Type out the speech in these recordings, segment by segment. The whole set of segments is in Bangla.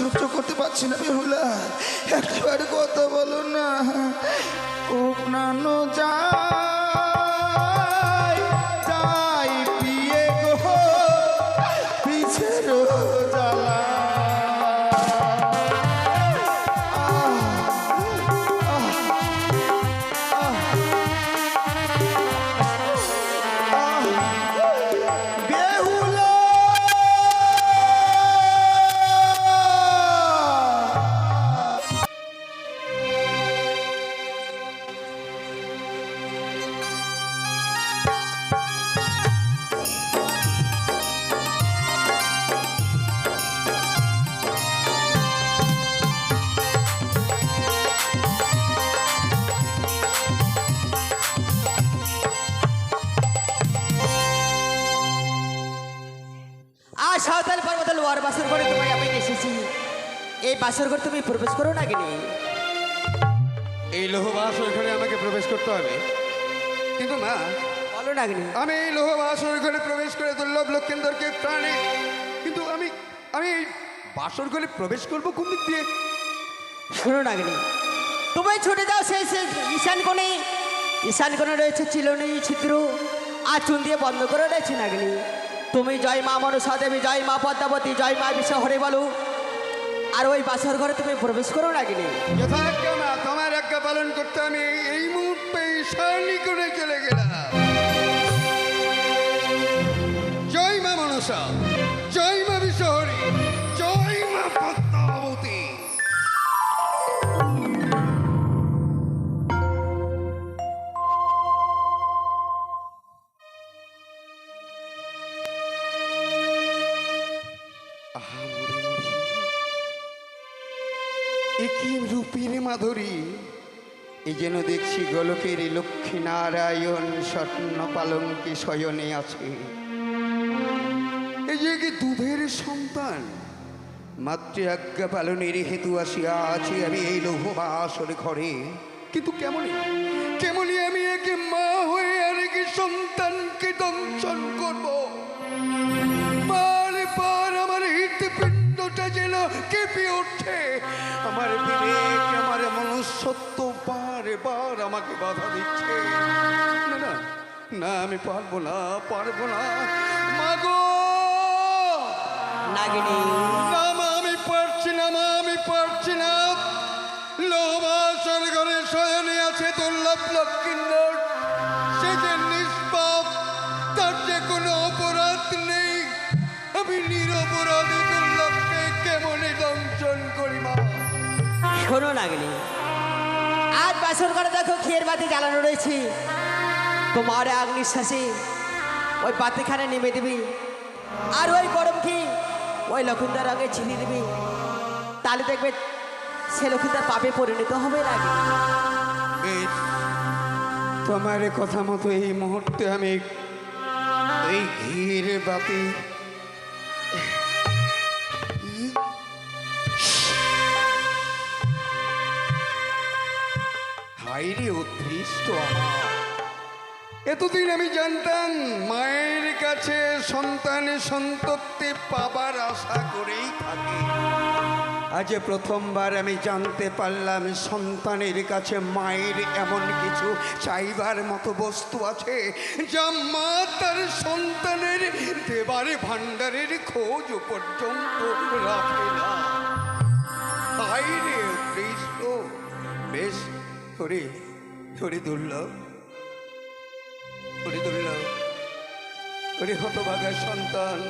সহ্য করতে পারছি না বেহুলা। একবার কথা বলো না উপনানো যা পিছের জ্বালা। বাসর ঘর তুমি প্রবেশ করো না কিনি? এই লোহবাস ঘরে আমাকে প্রবেশ করতে হবে। কিন্তু মা বলো না কিনি। আমি এই লোহবাস ঘরে প্রবেশ করে দুর্লভ লক্ষেন্দরকে প্রাণে কিন্তু আমি আমি এই বাসর ঘরে প্রবেশ করব কোন দিক দিয়ে? শোনো না কিনি। তুমি ছুটে যাও সেই সেই ঈশান কোণে। ঈশান কোণে রয়েছে চিলনি ছিদ্র। আর চুন দিয়ে বন্ধ করে রয়েছে না কিনি। তুমি জয় মা মনসা দেবী জয় মা পদ্মাবতী জয় মা বিশ্ব হরে বলো। আর ওই বাসর ঘরে তুমি প্রবেশ করো না মা তোমার আজ্ঞা পালন করতে আমি এই মুহূর্তে চলে গেলাম। জয় মা মনসা। এই যেন দেখছি গোলকের লক্ষ্মী নারায়ণ স্বর্ণ পালঙ্কে শয়নে আছে। এই যে কি দুধের সন্তান? মাতৃ আজ্ঞা পালনের হেতু আসিয়া আছি আমি এই লৌহবাসর ঘরে। কিন্তু কেমনই কেমনই আমি একে মা হয়ে আর একে সন্তানকে দংশন করব? বারে বার আমার হৃদপিণ্ডটা যেন কেঁপে ওঠে। আমার বিবেক, আমার মনুষ্যত্ব বারে বার আমাকে বাধা দিচ্ছে। না না না আমি পারব না পারব না। মাগো! নাগিনী। না মা আমি পারছি না মা আমি পারছি না। লোহবাসর ঘরে শয়নে আছে দুর্লভ লক্ষ্মীন্দর সে যে নিষ্পাপ তার যে কোনো অপরাধ নেই। আমি নিরপরাধী দুর্লভকে কেমনে দংশন করি মা? শোনো নাগিনী। আজ করে দেখো খেয়ের বাতি জ্বালানো রয়েছে। তোমার আগ নিঃশ্বাসে ওই বাতিখানে নেমে দিবি। আর ওই গরম কি ওই লক্ষিন্দার আগে চিনি দিবি। তাহলে দেখবে সে লক্ষিন্দার পাপে পরিণত হবে না। তোমার কথা মতো এই মুহূর্তে আমি এই ঘির বাতি অদৃষ্ট আমার। এতদিন আমি জানতাম মায়ের কাছে সন্তান সন্ততি পাবার আশা করেই থাকে। আজ প্রথমবার আমি জানতে পারলাম সন্তানের কাছে মায়ের এমন কিছু চাইবার মতো বস্তু আছে, যা মা তার সন্তানের দেবারে ভাণ্ডারের খোঁজ পর্যন্ত রাখে না। কৃষ্ণ, বেশ হরি হরি দুর্লভ হরি দুর্লভ হরি হতভাগা সন্তান।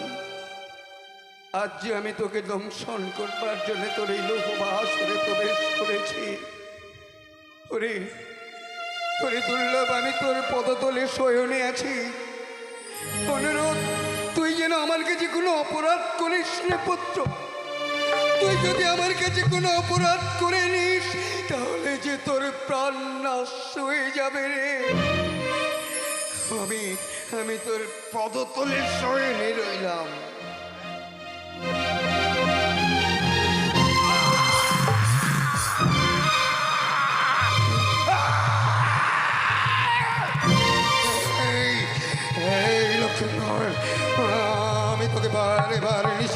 আজ যে আমি তোকে দংশন করবার জন্য তোর এই লোহবাসরে প্রবেশ করেছি ওরে ওরে দুর্লভ আমি তোর পদতলে শয়নে আছি। অনুরোধ, তুই যেন আমার কাছে কোনো অপরাধ করিস রে পুত্র। তুই যদি আমার কাছে কোনো অপরাধ করে নিস, তাহলে যে তোর প্রাণ নাশ হয়ে যাবে রে। আমি আমি তোর পদতলে শয়নে রইলাম।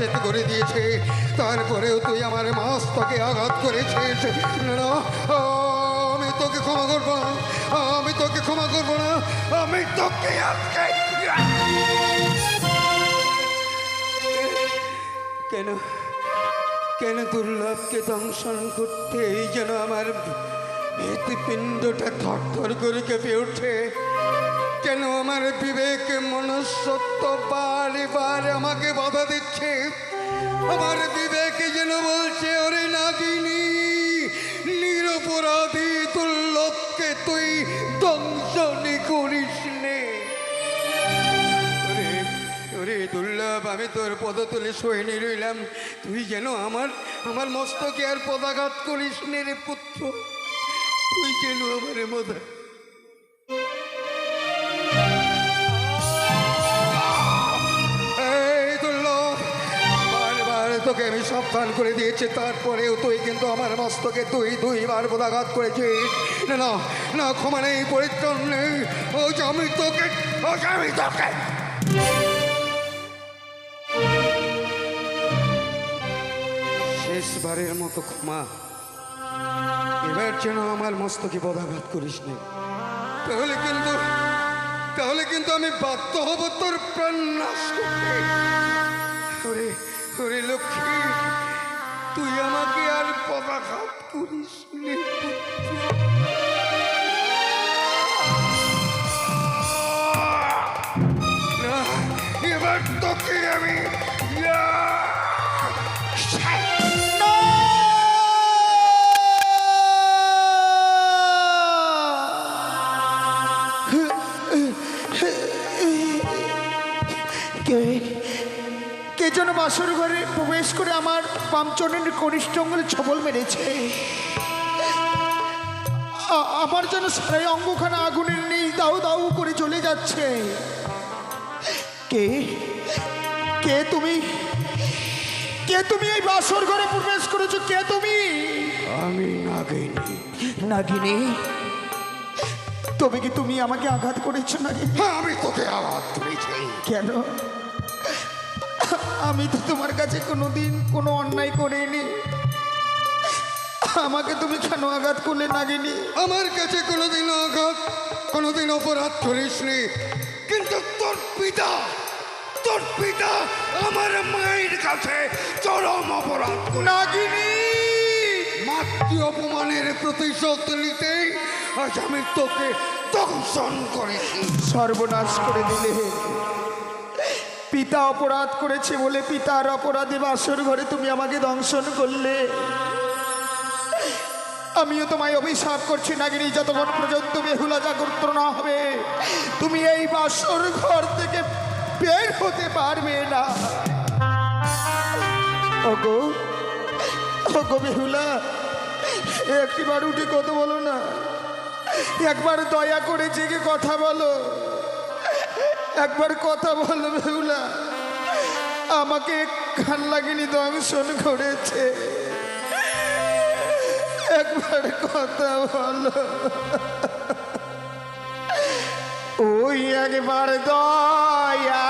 নিষেধ করে দিয়েছে। তারপরেও তুই আমার মস্তকে আঘাত করেছিস। আমি তোকে ক্ষমা করব না। আমি তোকে ক্ষমা করব না। আমি তোকে আজকে কেন কেন দুর্লভকে দংশন করতে এই যেন আমার হৃৎপিণ্ডটা থরথর করে কেঁপে ওঠে কেন আমার বিবেক মনসত্ব বারে বারে আমাকে বাধা দিচ্ছে? আমার বিবেক যেন বলছে, ওরে নাগিনী, নিরপরাধী দুর্লভকে তুই দংশনই করিস দুর্লভ, আমি তোর পদতলে সৈনী রইলাম। তুই যেন আমার আমার মস্তকে আর পদাঘাত করিস নে রে পুত্র। তুই যেন আমার মধা তোকে আমি সাবধান করে দিয়েছি, তারপরেও তুই কিন্তু আমার মস্তকে তুই দুইবার বোধাঘাত করেছিস। না না না, ক্ষমা নেই, পরিত্রাণ নেই। ও আমি তোকে আমি তোকে। শেষবারের মতো ক্ষমা। এবার যেন আমার মস্তকে বদাঘাত করিস নি। তাহলে কিন্তু তাহলে কিন্তু আমি বাধ্য হব তোর প্রাণ নাশ করতে। ঘরে প্রবেশ করে আমার পামচনের কনিষ্ঠ অঙ্গলে ছবল মেরেছে। আমার যেন সারাই অঙ্গখানা আগুনের নেই দাউ দাউ করে চলে যাচ্ছে। কে? কে তুমি? কে তুমি এই বাসর ঘরে প্রবেশ করেছ? কে তুমি? আমি নাগিনী। নাগিনী? তবে কি তুমি আমাকে আঘাত করেছ নাকি হ্যাঁ, আমি তোকে আঘাত করেছি। কেন? আমি তো তোমার কাছে কোনোদিন কোনো অন্যায় করিনি। আমাকে তুমি কেন আঘাত করলে নাগিনি? আমার কাছে কোনোদিন আঘাত কোনোদিন অপরাধ করিসনি। কিন্তু তোর পিতা তোর পিতা আমার মায়ের কাছে চরম অপরাধ নাগিনী! মাতৃ অপমানের প্রতিশোধ নিতেই আজ আমি তোকে দংশন করেছি। সর্বনাশ করে দিলে। পিতা অপরাধ করেছে বলে পিতার অপরাধে বাসর ঘরে তুমি আমাকে দংশন করলে। আমিও তোমায় অভিশাপ করছি নাগিনী, যতক্ষণ পর্যন্ত বেহুলা জাগ্রত না হবে। তুমি এই বাসর ঘর থেকে বের হতে পারবে না। ওগো ওগো বেহুলা, একটিবার উঠে কত বলো না। একবার দয়া করে জেগে কথা বলো। একবার কথা বলো বেহুলা আমাকে খান লাগিনি দংশন করেছে একবার কথা বলো। ওই একবার দয়া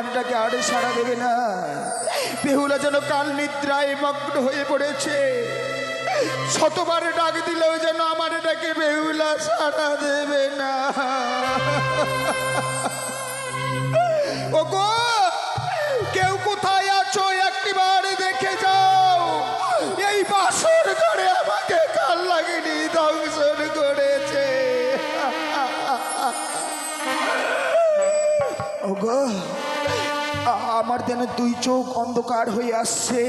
আমার আড়ে সাড়া দেবে না। বেহুলা যেন কাল নিদ্রায় মগ্ন হয়ে পড়েছে। শতবার ডাক দিলেও যেন আমার এটাকে বেহুলা সাড়া দেবে না। আমার যেন দুই চোখ অন্ধকার হয়ে আসছে।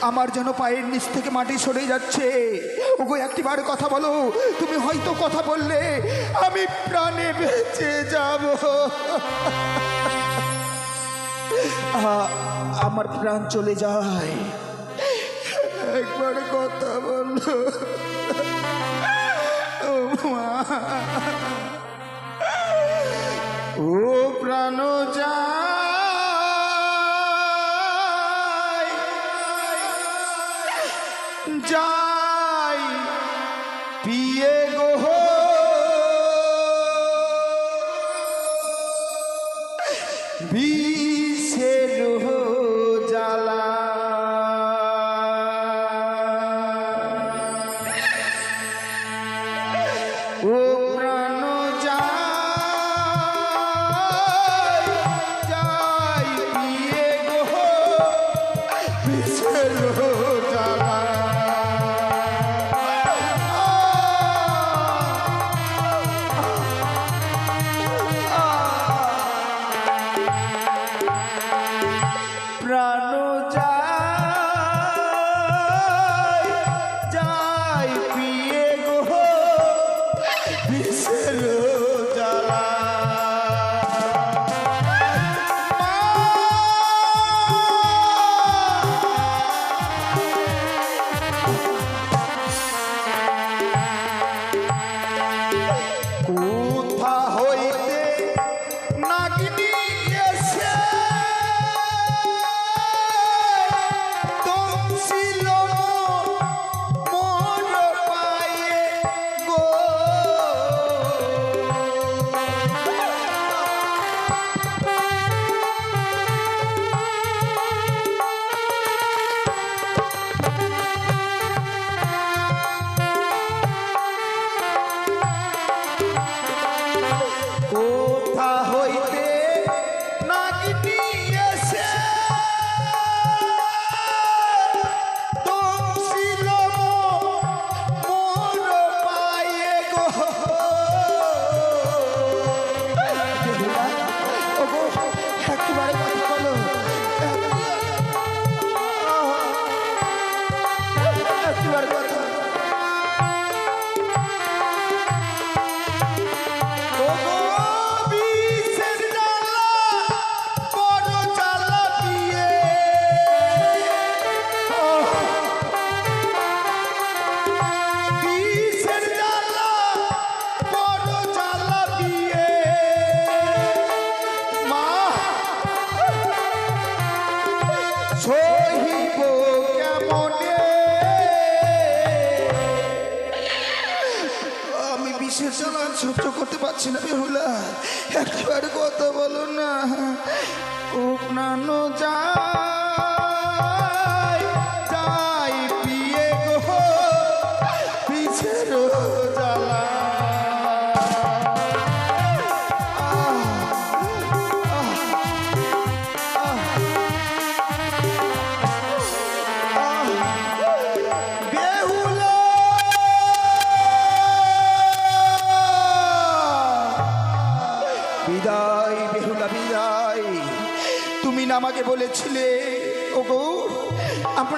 আমার যেন পায়ের নিচ থেকে মাটি সরে যাচ্ছে। ওগো, একটিবার কথা বলো। তুমি হয়তো কথা বললে, আমি প্রাণে বেঁচে যাব। আমার প্রাণ চলে যায়। একবার কথা বলো। ও প্রাণ যাই John. প্রাণ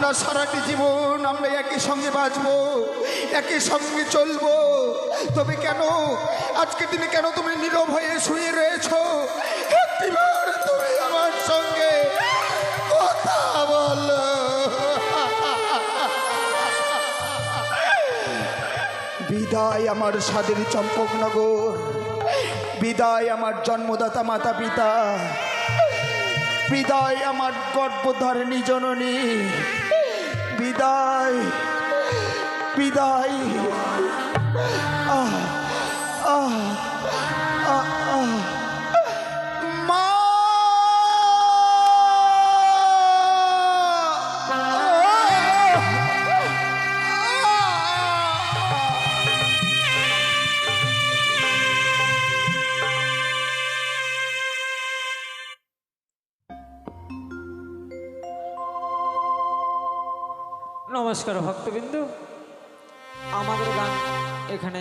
আমরা সারাটি জীবন আমরা একই সঙ্গে বাঁচব, একই সঙ্গে চলবো। তবে কেন? আজকে দিনে কেন তুমি নীরব হয়ে শুয়ে রয়েছ? তুমি আমার সঙ্গে কথা বিদায় আমার স্বাদের চম্পকনগর বিদায় আমার জন্মদাতা মাতা পিতা বিদায় আমার গর্বধারণী জননী। বিদায় বিদায়। নমস্কার ভক্তবিন্দু। আমাদের গান এখানে